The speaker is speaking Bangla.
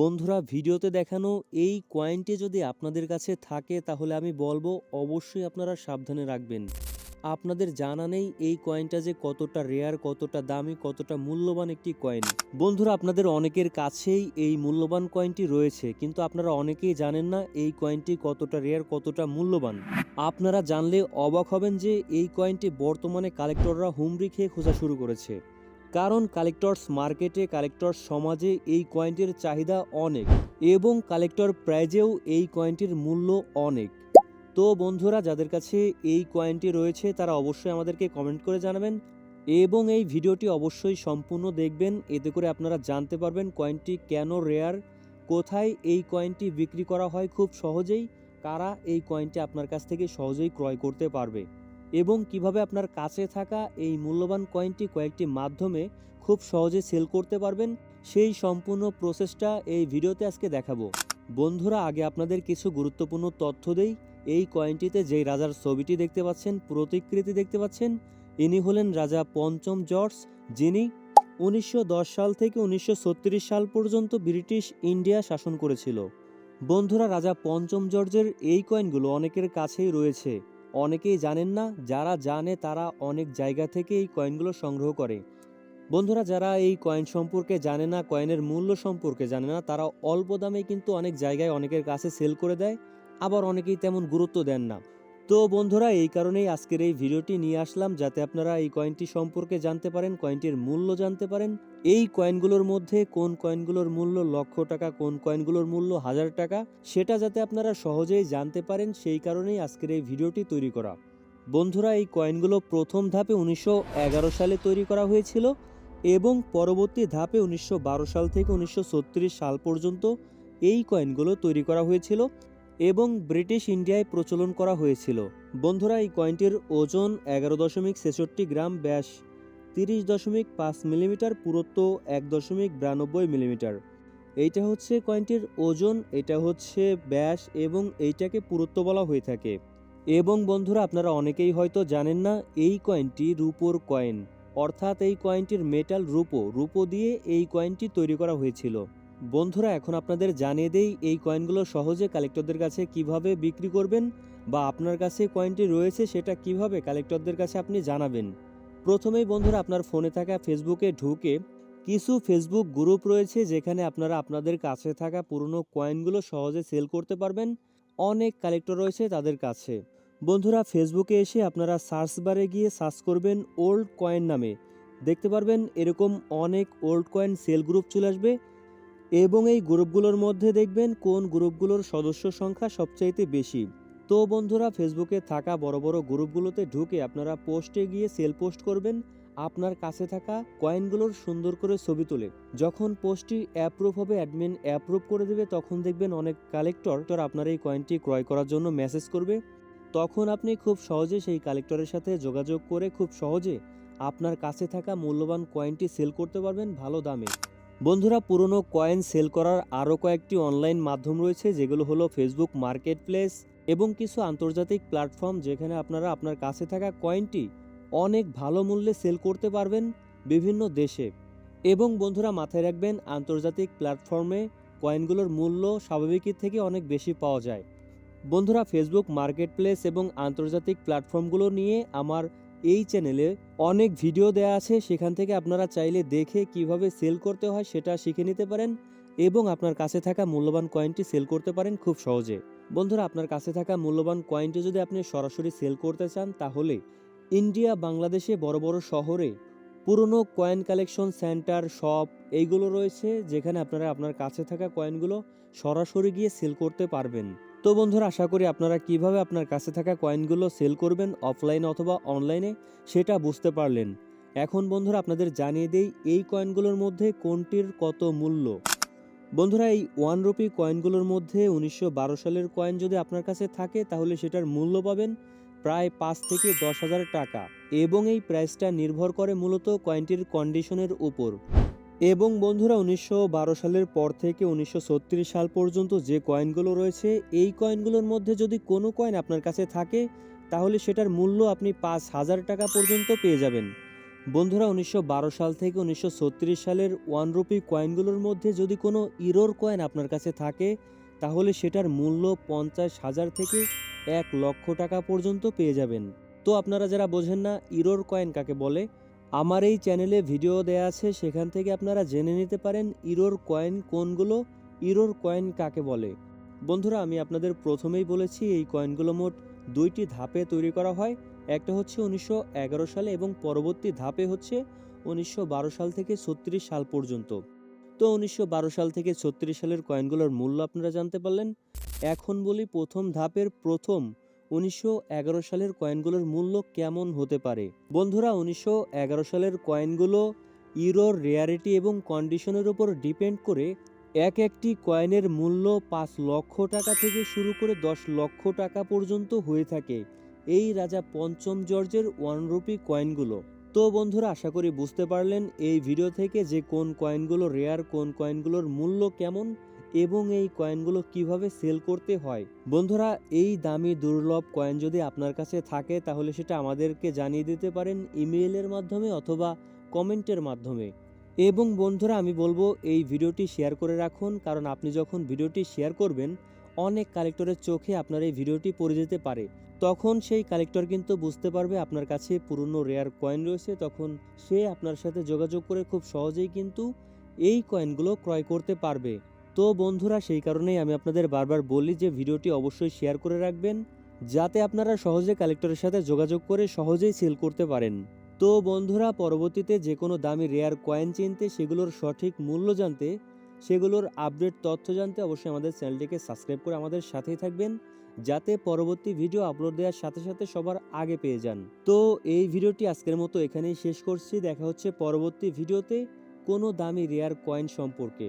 বন্ধুরা, ভিডিওতে দেখানো এই কয়েনটি যদি আপনাদের কাছে থাকে, তাহলে আমি বলব অবশ্যই আপনারা সাবধানে রাখবেন। আপনাদের জানা নেই এই কয়েনটা যে কতটা রেয়ার কতটা দামি, কতটা মূল্যবান একটি কয়েন বন্ধুরা, আপনাদের অনেকের কাছেই এই মূল্যবান কয়েনটি রয়েছে, কিন্তু আপনারা অনেকেই জানেন না এই কয়েনটি কতটা রেয়ার কতটা মূল্যবান। আপনারা জানলে অবাক হবেন যে এই কয়েনটি বর্তমানে কালেক্টররা হুমড়ি খেয়ে খোঁজা শুরু করেছে। কারণ কালেক্টরস মার্কেটে কালেক্টরস সমাজে এই কয়েনটির চাহিদা অনেক এবং কালেক্টর প্রাইজেও এই কয়েনটির মূল্য অনেক। তো বন্ধুরা, যাদের কাছে এই কয়েনটি রয়েছে, তারা অবশ্যই আমাদেরকে কমেন্ট করে জানাবেন এবং এই ভিডিওটি অবশ্যই সম্পূর্ণ দেখবেন। এতে করে আপনারা জানতে পারবেন কয়েনটি কেন রেয়ার, কোথায় এই কয়েনটি বিক্রি করা হয় খুব সহজেই, কারা এই কয়েনটি আপনার কাছ থেকে সহজেই ক্রয় করতে পারবে। এবং কীভাবে আপনার কাছে থাকা এই মূল্যবান কয়েনটি কয়েকটি মাধ্যমে খুব সহজে সেল করতে পারবেন, সেই সম্পূর্ণ প্রসেসটা এই ভিডিওতে আজকে দেখাবো। বন্ধুরা, আগে আপনাদের কিছু গুরুত্বপূর্ণ তথ্য দেই। এই কয়েনটিতে যেই রাজার ছবিটি দেখতে পাচ্ছেন, প্রতিকৃতি দেখতে পাচ্ছেন, ইনি হলেন রাজা পঞ্চম জর্জ, যিনি উনিশশো দশ সাল থেকে উনিশশো ছত্রিশ সাল পর্যন্ত ব্রিটিশ ইন্ডিয়া শাসন করেছিল। বন্ধুরা, রাজা পঞ্চম জর্জের এই কয়েনগুলো অনেকের কাছেই রয়েছে। অনেকেই জানেন না, যারা জানে তারা অনেক জায়গা থেকে এই কয়েনগুলো সংগ্রহ করে। বন্ধুরা, যারা এই কয়েন সম্পর্কে জানে না, কয়েনের মূল্য সম্পর্কে জানে না, তারা অল্প দামে কিন্তু অনেক জায়গায় অনেকের কাছে সেল করে দেয়, আবার অনেকেই তেমন গুরুত্ব দেন না। তো বন্ধুরা, এই কারণেই আজকের এই ভিডিওটি নিয়ে আসলাম, যাতে আপনারা এই কয়েনটি সম্পর্কে জানতে পারেন কয়েনটির মূল্য জানতে পারেন। এই কয়েনগুলোর মধ্যে কোন কয়েনগুলোর মূল্য লক্ষ টাকা, কোন কয়েনগুলোর মূল্য হাজার টাকা, সেটা যাতে আপনারা সহজেই জানতে পারেন, সেই কারণেই আজকের এই ভিডিওটি তৈরি করা। বন্ধুরা, এই কয়েনগুলো প্রথম ধাপে উনিশশো এগারো সালে তৈরি করা হয়েছিল এবং পরবর্তী ধাপে উনিশশো বারো সাল থেকে উনিশশো ছত্রিশ সাল পর্যন্ত এই কয়েনগুলো তৈরি করা হয়েছিল। এবং ব্রিটিশ ইন্ডিয়ায় প্রচলন করা হয়েছিল। বন্ধুরা, এই কয়েনটির ওজন এগারো দশমিক ছেষট্টি গ্রাম, ব্যাস তিরিশ দশমিক পাঁচ মিলিমিটার, পুরত্ব এক দশমিক বিরানব্বই মিলিমিটার। এইটা হচ্ছে কয়েনটির ওজন, এটা হচ্ছে ব্যাস এবং এইটাকে পুরত্ব বলা হয়ে থাকে। এবং বন্ধুরা, আপনারা অনেকেই হয়তো জানেন না, এই কয়েনটি রূপোর কয়েন। অর্থাৎ এই কয়েনটির মেটাল রূপো রূপো দিয়ে এই কয়েনটি তৈরি করা হয়েছিল। বন্ধুরা, এখন আপনাদের জানিয়ে দেই, এই কয়েনগুলো সহজে কালেক্টরদের কাছে কীভাবে বিক্রি করবেন বা আপনার কাছে কয়েনটি রয়েছে সেটা কীভাবে কালেক্টরদের কাছে আপনি জানাবেন। প্রথমেই বন্ধুরা, আপনার ফোনে থাকা ফেসবুকে ঢুকে কিছু ফেসবুক গ্রুপ রয়েছে যেখানে আপনারা আপনাদের কাছে থাকা পুরনো কয়েনগুলো সহজে সেল করতে পারবেন। অনেক কালেক্টর রয়েছে তাদের কাছে। বন্ধুরা, ফেসবুকে এসে আপনারা সার্চ বারে গিয়ে সার্চ করবেন ওল্ড কয়েন নামে। দেখতে পারবেন, এরকম অনেক ওল্ড কয়েন সেল গ্রুপ চলে আসবে। এবং এই গ্রুপগুলোর মধ্যে দেখবেন কোন গ্রুপগুলোর সদস্য সংখ্যা সবচাইতে বেশি। তো বন্ধুরা, ফেসবুকে থাকা বড় বড় গ্রুপগুলোতে ঢুকে আপনারা পোস্টে গিয়ে সেল পোস্ট করবেন, আপনার কাছে থাকা কয়েনগুলোর সুন্দর করে ছবি তুলে। যখন পোস্টটি অ্যাপ্রুভ হবে অ্যাডমিন অ্যাপ্রুভ করে দেবে, তখন দেখবেন অনেক কালেক্টর তোর আপনার এই কয়েনটি ক্রয় করার জন্য মেসেজ করবে। তখন আপনি খুব সহজে সেই কালেক্টরের সাথে যোগাযোগ করে খুব সহজে আপনার কাছে থাকা মূল্যবান কয়েনটি সেল করতে পারবেন ভালো দামে। বন্ধুরা, পুরনো কয়েন সেল করার আরও কয়েকটি অনলাইন মাধ্যম রয়েছে, যেগুলো হলো ফেসবুক মার্কেট প্লেস এবং কিছু আন্তর্জাতিক প্ল্যাটফর্ম যেখানে আপনারা আপনার কাছে থাকা কয়েনটি অনেক ভালো মূল্যে সেল করতে পারবেন বিভিন্ন দেশে। এবং বন্ধুরা, মাথায় রাখবেন, আন্তর্জাতিক প্ল্যাটফর্মে কয়েনগুলোর মূল্য স্বাভাবিকের থেকে অনেক বেশি পাওয়া যায়। বন্ধুরা ফেসবুক মার্কেট প্লেস এবং আন্তর্জাতিক প্ল্যাটফর্মগুলো নিয়ে আমার এই চ্যানেলে অনেক ভিডিও দেওয়া আছে, সেখান থেকে আপনারা চাইলে দেখে কীভাবে সেল করতে হয় সেটা শিখে নিতে পারেন এবং আপনার কাছে থাকা মূল্যবান কয়েনটি সেল করতে পারেন খুব সহজে। বন্ধুরা, আপনার কাছে থাকা মূল্যবান কয়েনটি যদি আপনি সরাসরি সেল করতে চান, তাহলে ইন্ডিয়া, বাংলাদেশে বড় বড় শহরে পুরনো কয়েন কালেকশন সেন্টার শপ এইগুলো রয়েছে, যেখানে আপনারা আপনার কাছে থাকা কয়েনগুলো সরাসরি গিয়ে সেল করতে পারবেন। তো বন্ধুরা, আশা করি আপনারা কীভাবে আপনার কাছে থাকা কয়েনগুলো সেল করবেন, অফলাইনে অথবা অনলাইনে, সেটা বুঝতে পারলেন। এখন বন্ধুরা, আপনাদের জানিয়ে দেই, এই কয়েনগুলোর মধ্যে কোনটির কত মূল্য? বন্ধুরা, এই ওয়ান রুপি কয়েনগুলোর মধ্যে উনিশশো বারো সালের কয়েন যদি আপনার কাছে থাকে, তাহলে সেটার মূল্য পাবেন প্রায় পাঁচ থেকে দশ হাজার টাকা এবং এই প্রাইসটা নির্ভর করে মূলত কয়েনটির কন্ডিশনের উপর। এবং বন্ধুরা, উনিশশো বারো সালের পর থেকে উনিশশো ছত্রিশ সাল পর্যন্ত যে কয়েনগুলো রয়েছে, এই কয়েনগুলোর মধ্যে যদি কোনো কয়েন আপনার কাছে থাকে, তাহলে সেটার মূল্য আপনি পাঁচ হাজার টাকা পর্যন্ত পেয়ে যাবেন। বন্ধুরা, উনিশশো বারো সাল থেকে উনিশশো ছত্রিশ সালের ওয়ান রুপি কয়েনগুলোর মধ্যে যদি কোনো ইরোর কয়েন আপনার কাছে থাকে, তাহলে সেটার মূল্য পঞ্চাশ হাজার থেকে এক লক্ষ টাকা পর্যন্ত পেয়ে যাবেন। তো আপনারা যারা বোঝেন না ইরোর কয়েন কাকে বলে আমার এই চ্যানেলে ভিডিও দেয়া আছে, সেখান থেকে আপনারা জেনে নিতে পারেন ইরোর কয়েন কোনগুলো, ইরোর কয়েন কাকে বলে। বন্ধুরা, আমি আপনাদের প্রথমেই বলেছি, এই কয়েনগুলো মোট দুইটি ধাপে তৈরি করা হয়। একটা হচ্ছে উনিশশো এগারো সালে এবং পরবর্তী ধাপে হচ্ছে উনিশশো বারো সাল থেকে ছত্রিশ সাল পর্যন্ত। তো উনিশশো বারো সাল থেকে ছত্রিশ সালের কয়েনগুলোর মূল্য আপনারা জানতে পারলেন। এখন বলি প্রথম ধাপের প্রথম উনিশশো এগারো সালের কয়েনগুলোর মূল্য কেমন হতে পারে? বন্ধুরা, উনিশশো এগারো সালের কয়েনগুলো ইউরোর রেয়ারিটি এবং কন্ডিশনের উপর ডিপেন্ড করে এক একটি কয়েনের মূল্য পাঁচ লক্ষ টাকা থেকে শুরু করে দশ লক্ষ টাকা পর্যন্ত হয়ে থাকে এই রাজা পঞ্চম জর্জের ওয়ান রুপি কয়েনগুলো। তো বন্ধুরা, আশা করি বুঝতে পারলেন এই ভিডিও থেকে যে কোন কয়েনগুলো রেয়ার, কোন কয়েনগুলোর মূল্য কেমন এবং এই কয়েনগুলো কীভাবে সেল করতে হয়? বন্ধুরা, এই দামি দুর্লভ কয়েন যদি আপনার কাছে থাকে, তাহলে সেটা আমাদেরকে জানিয়ে দিতে পারেন ইমেইলের মাধ্যমে অথবা কমেন্টের মাধ্যমে। এবং বন্ধুরা, আমি বলব এই ভিডিওটি শেয়ার করে রাখুন, কারণ আপনি যখন ভিডিওটি শেয়ার করবেন, অনেক কালেক্টরের চোখে আপনার এই ভিডিওটি পড়ে যেতে পারে। তখন সেই কালেক্টর কিন্তু বুঝতে পারবে আপনার কাছে পুরনো রেয়ার কয়েন রয়েছে, তখন সে আপনার সাথে যোগাযোগ করে খুব সহজেই কিন্তু এই কয়েনগুলো ক্রয় করতে পারবে। তো বন্ধুরা, সেই কারণেই আমি আপনাদের বারবার বলি যে ভিডিওটি অবশ্যই শেয়ার করে রাখবেন, যাতে আপনারা সহজে কালেক্টরের সাথে যোগাযোগ করে সহজেই সেল করতে পারেন। তো বন্ধুরা, পরবর্তীতে যে কোনো দামি রেয়ার কয়েন চিনতে সেগুলোর সঠিক মূল্য জানতে, সেগুলোর আপডেট তথ্য জানতে অবশ্যই আমাদের চ্যানেলটিকে সাবস্ক্রাইব করে আমাদের সাথেই থাকবেন, যাতে পরবর্তী ভিডিও আপলোড দেওয়ার সাথে সাথে সবার আগে পেয়ে যান। তো এই ভিডিওটি আজকের মতো এখানেই শেষ করছি, দেখা হচ্ছে পরবর্তী ভিডিওতে কোনো দামি রেয়ার কয়েন সম্পর্কে।